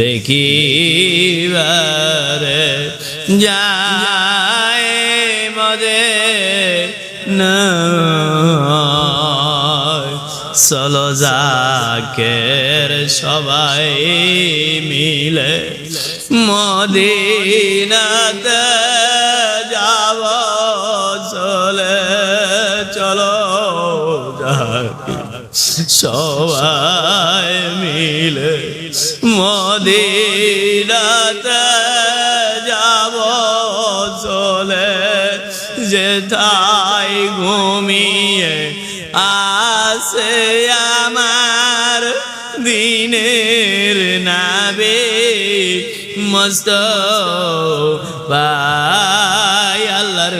দেখিবারে যায় মদে চলো জাকের সবাই মিলে মদিনাতে যাব। চলে চলো সবাই মিলে মদিনাতে যাব চলে যেথায় ঘুমিয়ে আসে আমার দিনের নাবে মস্ত ভাই আল্লাহর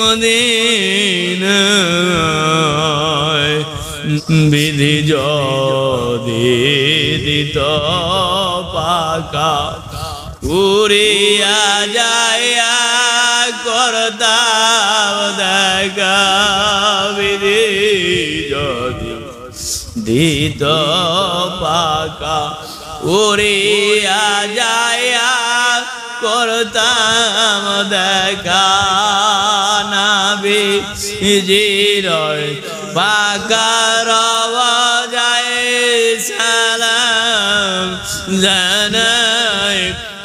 মদিনায় বিধি যদি দিত পাকা, উড়িয়া যায় করতাম দেখা। বিধি যদি দিত পাকা, উড়িয়া যায় করতাম দেখা। জিরয় পাকা রওয়া যায় সালাম জানাই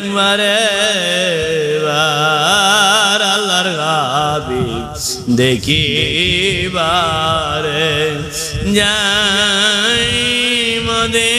মারে আল্লাহর গাবি দেখিবারে যাই মদে